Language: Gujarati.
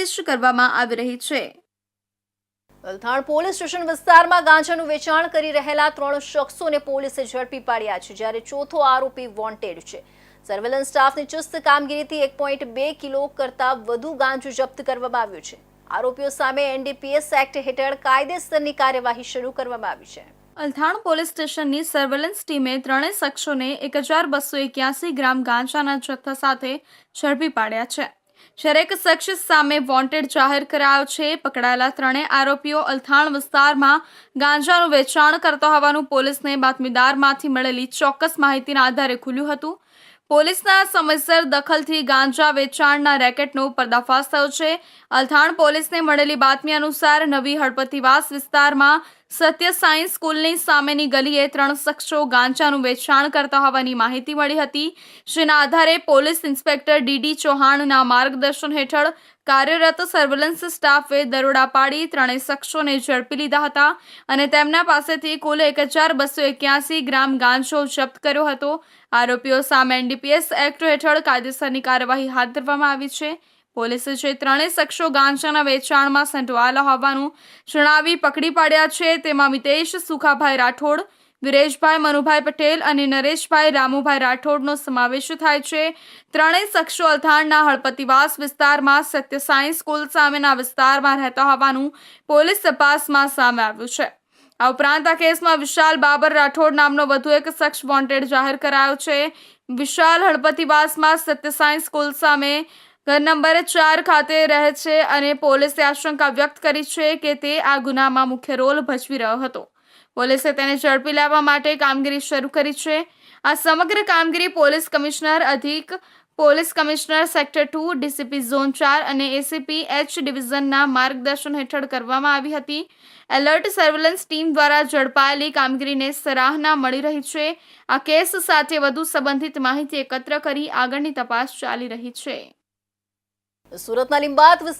કોશિશ કરવામાં આવી રહી છે. વલથાણ પોલીસ સ્ટેશન વિસ્તારમાં ગાંજાનું વેચાણ કરી રહેલા ત્રણ શખ્સોને પોલીસે ઝડપી પાડ્યા છે જ્યારે ચોથો આરોપી વોન્ટેડ છે. સર્વેલન્સ સ્ટાફની ચુસ્ત કામગીરીથી એક પોઈન્ટ બે કિલો કરતાં વધુ ગાંજુ જપ્ત કરવામાં આવ્યું છે. આરોપીઓ સામે એનડીપીએસ એક્ટ હેઠળ કાયદેસરની કાર્યવાહી શરૂ કરવામાં આવી છે. અલથાણ પોલીસ સ્ટેશનની સર્વેલન્સ ટીમે ત્રણેય શખ્સોને એક હજાર બસો એક્યાસી ગ્રામ ગાંજાના જથ્થા સાથે ઝડપી પાડ્યા છે. જ્યારે એક શખ્સ સામે વોન્ટેડ જાહેર કરાયો છે. પકડાયેલા ત્રણેય આરોપીઓ અલથાણ વિસ્તારમાં ગાંજાનું વેચાણ કરતા હોવાનું પોલીસને બાતમીદારમાંથી મળેલી ચોક્કસ માહિતીના આધારે ખુલ્યું હતું. પોલીસના સમયસર દખલથી ગાંજા વેચાણના રેકેટનો પર્દાફાશ થયો છે. અલથાણ પોલીસને મળેલી બાતમી અનુસાર નવી હળપતિવાસ વિસ્તારમાં સત્ય સાયન્સ સ્કૂલની સામેની ગલીએ ત્રણ શખ્સો ગાંજાનું વેચાણ કરતા હોવાની માહિતી મળી હતી. જેના આધારે પોલીસ ઇન્સ્પેક્ટર ડીડી ચૌહાણના માર્ગદર્શન હેઠળ કાર્યરત સર્વેલન્સ સ્ટાફે દરોડા પાડી ત્રણેય શખ્સોને ઝડપી લીધા હતા અને તેમના પાસેથી કુલ એક હજાર બસો એક્યાસી ગ્રામ ગાંજો જપ્ત કર્યો હતો. આરોપીઓ સામે એનડીપીએસ એક્ટ હેઠળ કાયદેસરની કાર્યવાહી હાથ ધરવામાં આવી છે. પોલીસે જે ત્રણેય શખ્સો ગાંજાના વેચાણમાં સંડવાયેલા હોવાનું જણાવી પકડી પાડ્યા છે. તેમાં મિતેશ, સુખાભાઈ રાઠોડ, વિરેશભાઈ મનુભાઈ પટેલ અને નરેશભાઈ રામુભાઈ રાઠોડનો સમાવેશ થાય છે. ત્રણેય શખ્સો અલથાણના હળપતિવાસ વિસ્તારમાં સત્ય સાયન્સ સ્કૂલ સામેના વિસ્તારમાં રહેતા હોવાનું પોલીસ તપાસમાં સામે આવ્યું છે. આ ઉપરાંત આ કેસમાં વિશાલ બાબર રાઠોડ નામનો વધુ એક શખ્સ વોન્ટેડ જાહેર કરાયો છે. વિશાલ હળપતિવાસમાં સત્ય સાયન્સ સ્કૂલ સામે ઘર નંબર ચાર ખાતે રહે છે અને પોલીસે આશંકા વ્યક્ત કરી છે કે તે આ ગુનામાં મુખ્ય રોલ ભજવી રહ્યો હતો. પોલીસે તેને ઝડપી લેવા માટે કામગીરી શરૂ કરી છે. આ સમગ્ર કામગીરી પોલીસ કમિશનર અધિક police commissioner sector two, DCP zone ચાર અને એસીપી એચ ડિવિઝનના માર્ગદર્શન હેઠળ કરવામાં આવી હતી. એલર્ટ સર્વેલન્સ ટીમ દ્વારા ઝડપાયેલી કામગીરીને સરાહના મળી રહી છે. આ કેસ સાથે વધુ સંબંધિત માહિતી એકત્ર કરી આગળની તપાસ ચાલી રહી છે. સુરતના લીંબાત